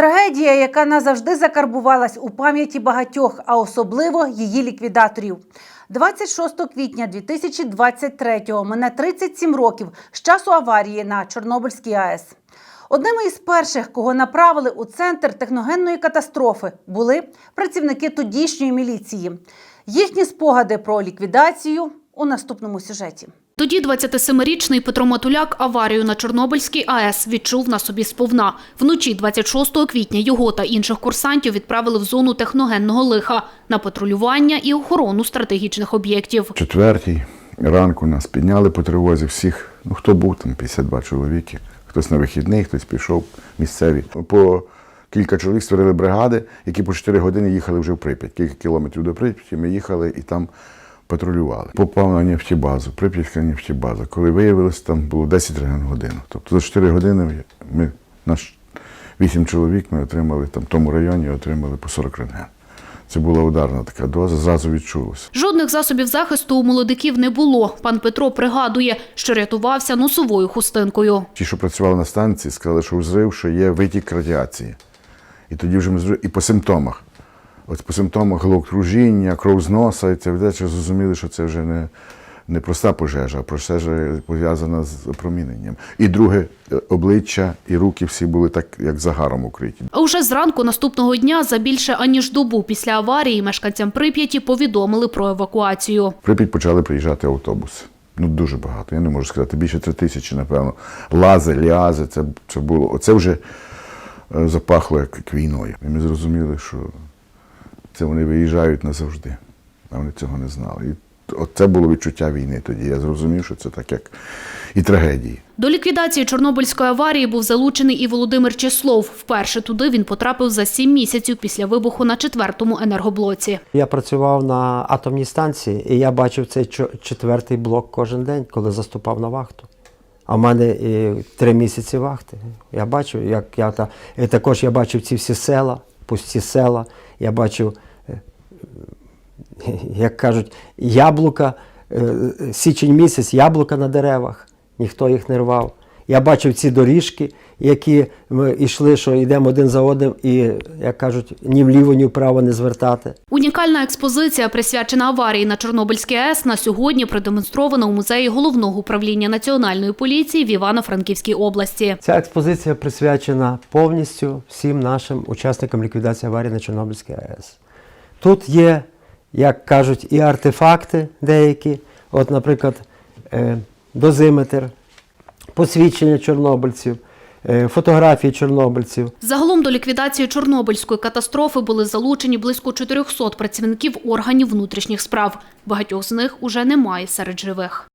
Трагедія, яка назавжди закарбувалась у пам'яті багатьох, а особливо її ліквідаторів. 26 квітня 2023-го мине 37 років з часу аварії на Чорнобильській АЕС. Одними із перших, кого направили у центр техногенної катастрофи, були працівники тодішньої міліції. Їхні спогади про ліквідацію у наступному сюжеті. Тоді 27-річний Петро Матуляк аварію на Чорнобильській АЕС відчув на собі сповна. Вночі 26 квітня його та інших курсантів відправили в зону техногенного лиха на патрулювання і охорону стратегічних об'єктів. четвертій ранку нас підняли по тривозі всіх. Ну хто був там, 52 чоловіки. Хтось на вихідний, хтось пішов місцеві. По кілька чоловік створили бригади, які по 4 години їхали вже в Прип'ять. Кілька кілометрів до Прип'яті ми їхали і там патрулювали. Попав на нефтебазу, Прип'ятська нефтебаза. Коли виявилось, там було 10 рентген годин. Тобто за 4 години ми, наш 8 чоловік ми отримали там в тому районі, отримали по 40 рентген. Це була ударна така доза, зразу відчулося. Жодних засобів захисту у молодиків не було. Пан Петро пригадує, що рятувався носовою хустинкою. Ті, що працювали на станції, сказали, що взрив, що є витік радіації. І тоді вже ми і по симптомах. От по симптомах головокружіння, кров з носа, і це вдача зрозуміли, що це вже не, не проста пожежа, а пожежа пов'язана з опроміненням. І друге, е, обличчя і руки всі були так, як загаром укриті. А уже зранку наступного дня, за більше аніж добу після аварії, мешканцям Прип'яті повідомили про евакуацію. В Прип'ять почали приїжджати автобуси. Ну, дуже багато. Я не можу сказати, більше три тисячі, напевно. Лази, ліази, це, це було. Оце вже е, запахло як війною. І ми зрозуміли, що це вони виїжджають назавжди. А вони цього не знали. І це було відчуття війни тоді. Я зрозумів, що це так, як і трагедії. До ліквідації Чорнобильської аварії був залучений і Володимир Числов. Вперше туди він потрапив за сім місяців після вибуху на четвертому енергоблоці. Я працював на атомній станції, і я бачив цей чо- четвертий блок кожен день, коли заступав на вахту. А в мене і три місяці вахти. Я бачив, як я та і також я бачив ці всі села, пусті села. Я бачив, як кажуть, яблука, е, січень місяць, яблука на деревах, ніхто їх не рвав. Я бачив ці доріжки, які ми йшли, що йдемо один за одним, і, як кажуть, ні вліво, ні вправо не звертати. Унікальна експозиція, присвячена аварії на Чорнобильській АЕС, на сьогодні продемонстрована у музеї головного управління національної поліції в Івано-Франківській області. Ця експозиція присвячена повністю всім нашим учасникам ліквідації аварії на Чорнобильській АЕС. Тут є, як кажуть, і артефакти деякі, от, наприклад, е, дозиметр, посвідчення чорнобильців, е, фотографії чорнобильців. Загалом до ліквідації Чорнобильської катастрофи були залучені близько 400 працівників органів внутрішніх справ. Багатьох з них уже немає серед живих.